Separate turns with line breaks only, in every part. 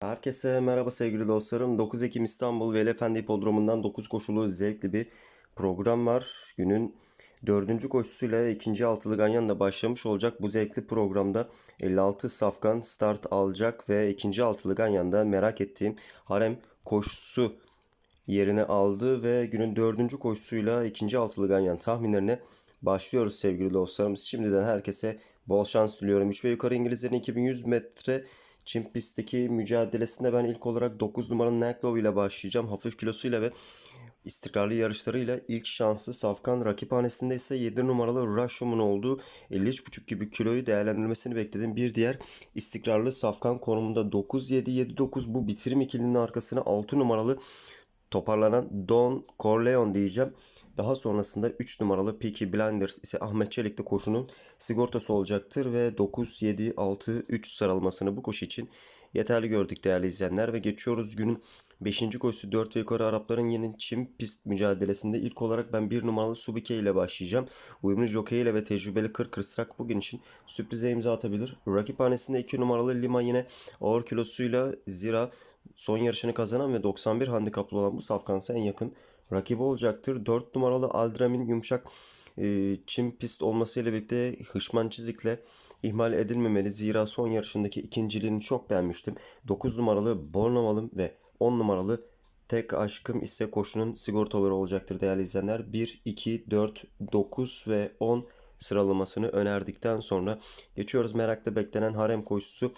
Herkese merhaba sevgili dostlarım. 9 Ekim İstanbul Veli Efendi Hipodromu'ndan 9 koşulu zevkli bir program var. Günün dördüncü koşusuyla ikinci altılı ganyanla başlamış olacak. Bu zevkli programda 56 safkan start alacak ve ikinci altılı ganyanda merak ettiğim harem koşusu yerini aldı ve günün dördüncü koşusuyla ikinci altılı ganyan tahminlerine başlıyoruz sevgili dostlarımız. Şimdiden herkese bol şans diliyorum. 3 ve yukarı İngilizlerin 2100 metre Çin pistteki mücadelesinde ben ilk olarak 9 numaralı Naklov ile başlayacağım. Hafif kilosuyla ve istikrarlı yarışlarıyla ilk şansı Safkan rakiphanesinde ise 7 numaralı Rashom'un olduğu 53,5 gibi kiloyu değerlendirmesini beklediğim bir diğer istikrarlı Safkan konumunda 9-7-7-9 bu bitirim ikilinin arkasına 6 numaralı toparlanan Don Corleone diyeceğim. Daha sonrasında 3 numaralı Peaky Blinders ise Ahmet Çelik'te koşunun sigortası olacaktır ve 9-7-6-3 sıralamasını bu koşu için yeterli gördük değerli izleyenler ve geçiyoruz günün 5. koşusu 4 ve yukarı Arapların yeni çim pist mücadelesinde ilk olarak ben 1 numaralı Subike ile başlayacağım. Uyumlu jockey ile ve tecrübeli 40 kırsak bugün için sürprize imza atabilir. Rakiphanesinde 2 numaralı Lima yine ağır kilosuyla Zira son yarışını kazanan ve 91 handikaplı olan bu safkansa en yakın rakibi olacaktır. 4 numaralı Aldram'in yumuşak e, çim pist olmasıyla birlikte hışman çizikle ihmal edilmemeli. Zira son yarışındaki ikinciliğini çok beğenmiştim. 9 numaralı Bornavalım ve 10 numaralı Tek Aşkım ise koşunun sigortaları olacaktır değerli izleyenler. 1, 2, 4, 9 ve 10 sıralamasını önerdikten sonra geçiyoruz merakla beklenen harem koşusu.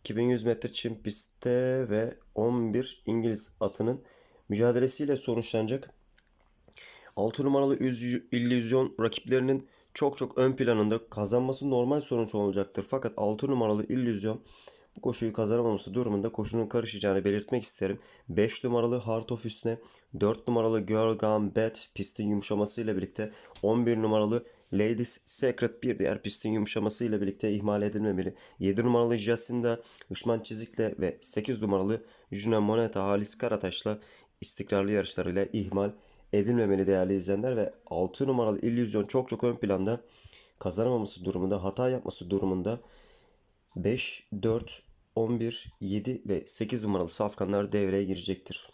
2100 metre çim pistte ve 11 İngiliz atının mücadelesiyle sonuçlanacak. 6 numaralı Üz- illüzyon rakiplerinin çok çok ön planında kazanması normal sonuç olacaktır. Fakat 6 numaralı illüzyon bu koşuyu kazanamaması durumunda koşunun karışacağını belirtmek isterim. 5 numaralı Heart of üstüne 4 numaralı Girl Gone Bad pistin yumuşamasıyla birlikte 11 numaralı Ladies Secret bir diğer pistin yumuşamasıyla birlikte ihmal edilmemeli. 7 numaralı Jacinda Işman Çizik'le ve 8 numaralı Juna Moneta Halis Karataş'la istikrarlı yarışlarıyla ihmal edilmemeli değerli izleyenler ve 6 numaralı illüzyon çok çok ön planda kazanamaması durumunda hata yapması durumunda 5, 4, 11, 7 ve 8 numaralı safkanlar devreye girecektir.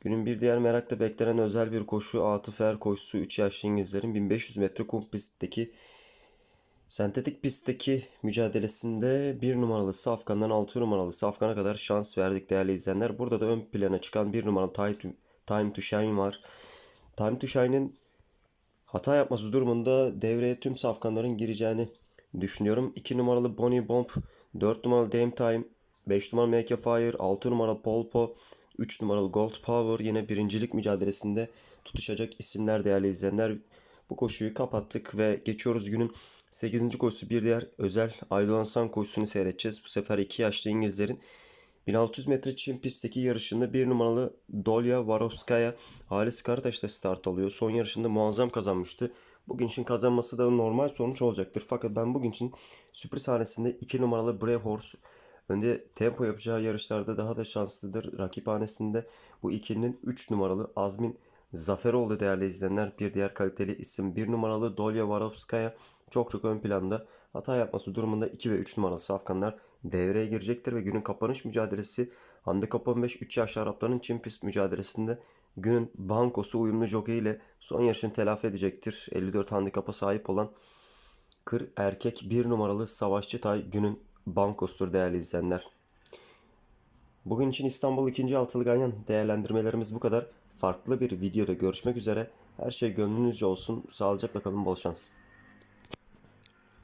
Günün bir diğer merakla beklenen özel bir koşu Atıf Er koşusu 3 yaşlı İngilizlerin 1500 metre kum pistteki sentetik pistteki mücadelesinde 1 numaralı Safkan'dan 6 numaralı Safkan'a kadar şans verdik değerli izleyenler. Burada da ön plana çıkan 1 numaralı Time to, Shine var. Time to Shine'in hata yapması durumunda devreye tüm safkanların gireceğini düşünüyorum. 2 numaralı Bonnie Bomb, 4 numaralı Dame Time, 5 numaralı Make Fire, 6 numaralı Polpo, 3 numaralı Gold Power yine birincilik mücadelesinde tutuşacak isimler değerli izleyenler. Bu koşuyu kapattık ve geçiyoruz günün 8. koşusu bir diğer özel Aydoğan San koşusunu seyredeceğiz. Bu sefer 2 yaşlı İngilizlerin 1600 metre çim pistteki yarışında bir numaralı Dolya Varovskaya Halis Karataş'ta start alıyor. Son yarışında muazzam kazanmıştı. Bugün için kazanması da normal sonuç olacaktır. Fakat ben bugün için sürpriz hanesinde 2 numaralı Brave Horse önde tempo yapacağı yarışlarda daha da şanslıdır. Rakiphanesinde bu ikilinin 3 numaralı Azmin Zaferoğlu değerli izleyenler. Bir diğer kaliteli isim 1 numaralı Dolya Varovskaya çok çok ön planda. Hata yapması durumunda 2 ve 3 numaralı safkanlar devreye girecektir ve günün kapanış mücadelesi Handikap 15 3 yaşlı Arapların Çin pist mücadelesinde günün bankosu uyumlu jockey ile son yarışını telafi edecektir. 54 handikapa sahip olan Kır erkek 1 numaralı Savaşçı Tay günün bankosudur değerli izleyenler. Bugün için İstanbul 2. Altılı Ganyan değerlendirmelerimiz bu kadar. Farklı bir videoda görüşmek üzere. Her şey gönlünüzce olsun. Sağlıcakla kalın, bol şans.